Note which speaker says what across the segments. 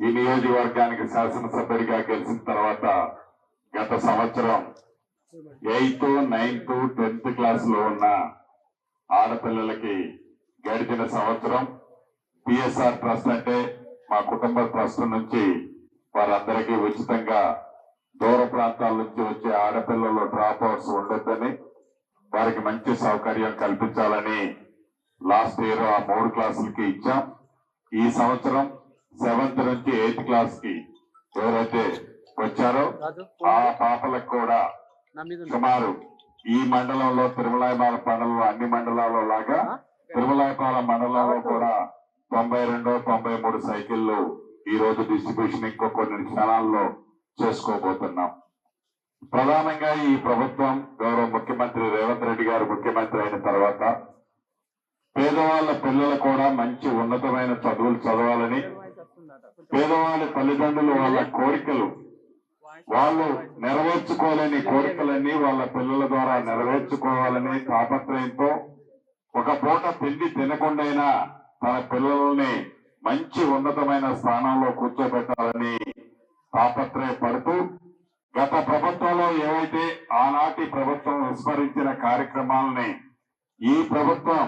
Speaker 1: ఈ నియోజకవర్గానికి శాసనసభ్యుడిగా గెలిచిన తర్వాత గత సంవత్సరం ఎయిత్ నైన్త్ టెన్త్ క్లాస్లో ఉన్న ఆడపిల్లలకి గడిచిన సంవత్సరం పిఎస్ఆర్ ట్రస్ట్ అంటే మా కుటుంబ ట్రస్ట్ నుంచి వారందరికీ ఉచితంగా దూర ప్రాంతాల నుంచి వచ్చే ఆడపిల్లలు డ్రాప్ అవుట్స్ ఉండొద్దని వారికి మంచి సౌకర్యం కల్పించాలని లాస్ట్ ఇయర్ ఆ మూడు క్లాసులకి ఇచ్చాం. ఈ సంవత్సరం సెవెంత్ నుంచి ఎయిత్ క్లాస్కి ఎవరైతే వచ్చారో ఆ పాపలకు కూడా. సుమారు ఈ మండలంలో తిరుమలాయపాల మండలంలో అన్ని మండలాల్లో లాగా? తిరుమలాయపాల మండలంలో కూడా తొంభై రెండు తొంభై మూడు సైకిళ్ళు ఈ రోజు డిస్ట్రిబ్యూషన్ ఇంకో కొన్ని క్షణాల్లో చేసుకోబోతున్నాం ప్రధానంగా ఈ ప్రభుత్వం గౌరవ ముఖ్యమంత్రి రేవంత్ రెడ్డి గారు ముఖ్యమంత్రి అయిన తర్వాత పేదవాళ్ళ పిల్లలు కూడా మంచి ఉన్నతమైన చదువులు చదవాలని పేదవాళ్ళ తల్లిదండ్రులు వాళ్ళ కోరికలు వాళ్ళు నెరవేర్చుకోలేని కోరికలన్నీ వాళ్ళ పిల్లల ద్వారా నెరవేర్చుకోవాలని తాపత్రయంతో ఒక పూట తిండి తినకుండైనా తన పిల్లల్ని మంచి ఉన్నతమైన స్థానంలో కూర్చోబెట్టాలని తాపత్రయపడుతూ గత ప్రభుత్వంలో ఏవైతే ఆనాటి ప్రభుత్వం విస్మరించిన కార్యక్రమాలని ఈ ప్రభుత్వం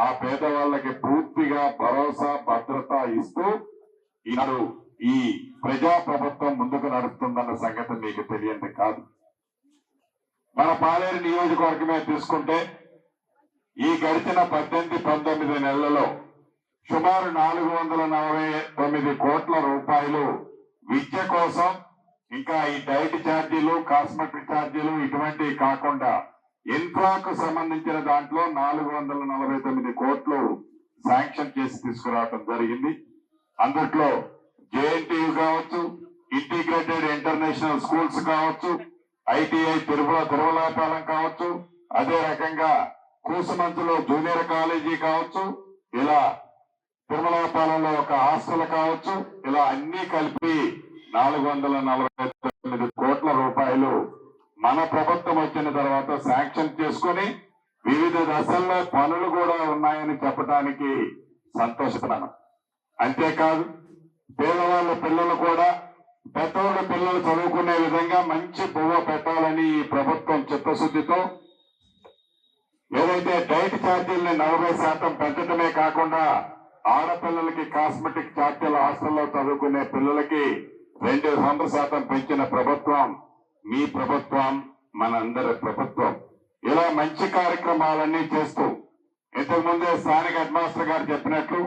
Speaker 1: ఆ పేదవాళ్ళకి పూర్తిగా భరోసా భద్రత ఇస్తూ ఈనాడు ఈ ప్రజా ప్రభుత్వం ముందుకు నడుస్తుందన్న సంగతి మీకు తెలియంది కాదు. మన పాలేరు నియోజకవర్గమే తీసుకుంటే ఈ గడిచిన పద్దెనిమిది పంతొమ్మిది నెలలలో సుమారు నాలుగు వందల నలభై తొమ్మిది కోట్ల రూపాయలు విద్య కోసం ఇంకా ఈ డైట్ ఛార్జీలు కాస్మెటిక్ ఛార్జీలు ఇటువంటివి కాకుండా ఇన్ఫ్రాకు సంబంధించిన దాంట్లో నాలుగు వందల నలభై తొమ్మిది కోట్లు శాంక్షన్ చేసి తీసుకురావడం జరిగింది. అందుట్లో జేఎన్టీయు కావచ్చు ఇంటిగ్రేటెడ్ ఇంటర్నేషనల్ స్కూల్స్ కావచ్చు ఐటీఐ తిరుమల తిరుమలాపాలెం కావచ్చు అదే రకంగా కూసుమంచులో జూనియర్ కాలేజీ కావచ్చు ఇలా తిరుమలాపాలెంలో ఒక హాస్టల్ కావచ్చు ఇలా అన్ని కలిపి నాలుగు వందల నలభై తొమ్మిది కోట్ల రూపాయలు మన ప్రభుత్వం వచ్చిన తర్వాత శాంక్షన్ చేసుకొని వివిధ దశల్లో పనులు కూడా ఉన్నాయని చెప్పడానికి సంతోషపడను. అంతేకాదు పేదవాళ్ళ పిల్లలు కూడా పెద్దవాళ్ళ పిల్లలు చదువుకునే విధంగా మంచి బువ్వ పెట్టాలని ఈ ప్రభుత్వం చిత్తశుద్ధితో ఏదైతే డైట్ ఛార్జీల్ని నలభై శాతం పెంచడమే కాకుండా ఆడపిల్లలకి కాస్మెటిక్ ఛార్జీలు హాస్టల్లో చదువుకునే పిల్లలకి రెండు వందల శాతం పెంచిన ప్రభుత్వం మీ ప్రభుత్వం మనందరి ప్రభుత్వం. ఇలా మంచి కార్యక్రమాలన్నీ చేస్తూ ఇంతకు ముందే స్థానిక హెడ్ మాస్టర్ గారు చెప్పినట్లు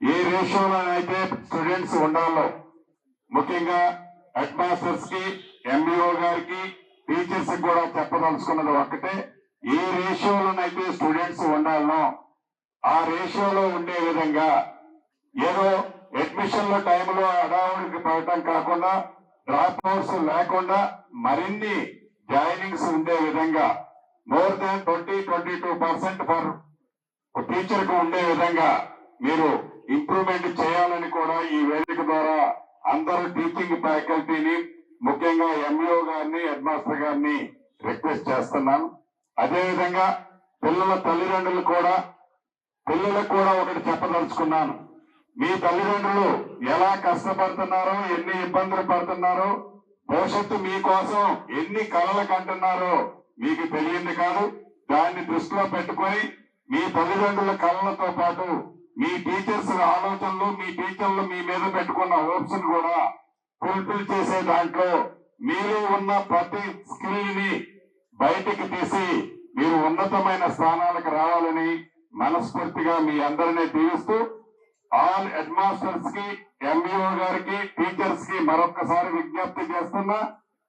Speaker 1: ఏ రేషియోలోనైతే స్టూడెంట్స్ ఉండాలో ముఖ్యంగా హెడ్ మాస్టర్స్కి ఎంబీఓ గారికి టీచర్స్కి కూడా చెప్పదలుచుకున్నది ఒక్కటే ఏ రేషియోలోనైతే స్టూడెంట్స్ ఉండాలనో ఆ రేషియోలో ఉండే విధంగా ఏదో అడ్మిషన్ల టైంలో అడావుడికి పడటం కాకుండా డ్రాప్ అవుట్స్ లేకుండా మరిన్ని జాయినింగ్స్ ఉండే విధంగా more than twenty twenty two percent for టీచర్కు ఉండే విధంగా మీరు ఇంప్రూవ్మెంట్ చేయాలని కూడా ఈ వేదిక ద్వారా అందరూ టీచింగ్ ఫ్యాకల్టీని ముఖ్యంగా ఎంఈఓ గారిని హెడ్ మాస్టర్ గారిని రిక్వెస్ట్ చేస్తున్నాను అదేవిధంగా పిల్లల తల్లిదండ్రులు కూడా పిల్లలకు కూడా ఒకటి చెప్పదలుచుకున్నాను. మీ తల్లిదండ్రులు ఎలా కష్టపడుతున్నారో ఎన్ని ఇబ్బందులు పడుతున్నారో భవిష్యత్తు మీకోసం ఎన్ని కళలు కంటున్నారో మీకు తెలియంది కాదు. దాన్ని దృష్టిలో పెట్టుకొని మీ తల్లిదండ్రుల కళలతో పాటు మీ టీచర్స్ ఆలోచనలు మీ టీచర్లు మీ మీద పెట్టుకున్న హోప్స్ కూడా ఫుల్ఫిల్ చేసే దాంట్లో మీలో ఉన్న ప్రతి స్కిల్ని బయటికి తీసి మీరు ఉన్నతమైన స్థానాలకు రావాలని మనస్ఫూర్తిగా మీ అందరినీ దీవిస్తూ ఆల్ హెడ్ మాస్టర్స్కి ఎంఈఓ గారికి టీచర్స్కి మరొకసారి విజ్ఞప్తి చేస్తున్నా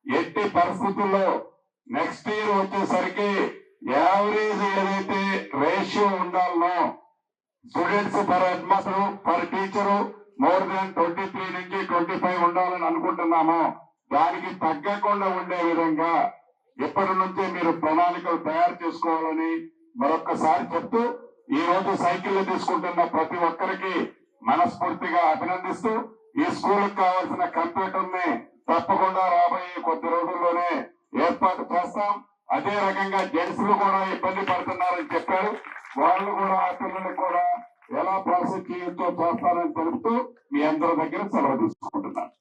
Speaker 1: ఎట్టి పరిస్థితుల్లో నెక్స్ట్ ఇయర్ వచ్చేసరికి యావరేజ్ ఏదైతే ratio ఉండాలనో students per head master per teacher more than twenty three నుంచి ట్వంటీ ఫైవ్ ఉండాలని అనుకుంటున్నాము. దానికి తగ్గకుండా ఉండే విధంగా ఇప్పటి నుంచే మీరు ప్రణాళికలు తయారు చేసుకోవాలని మరొక్కసారి చెప్తూ ఈ రోజు సైకిల్ తీసుకుంటున్న ప్రతి ఒక్కరికి మనస్ఫూర్తిగా అభినందిస్తూ ఈ స్కూల్ కావాల్సిన కంప్యూటర్ని తప్పకుండా రాబోయే కొద్ది రోజుల్లోనే ఏర్పాటు చేస్తాం. అదే రకంగా జెంట్స్ కూడా ఇబ్బంది పడుతున్నారని చెప్పారు. వాళ్ళు కూడా ఆ పిల్లలు కూడా ఎలా ప్రాసెస్ చేయొచ్చో చేస్తారని తెలుపుతూ మీ అందరి దగ్గర సెలవు తీసుకుంటున్నాను.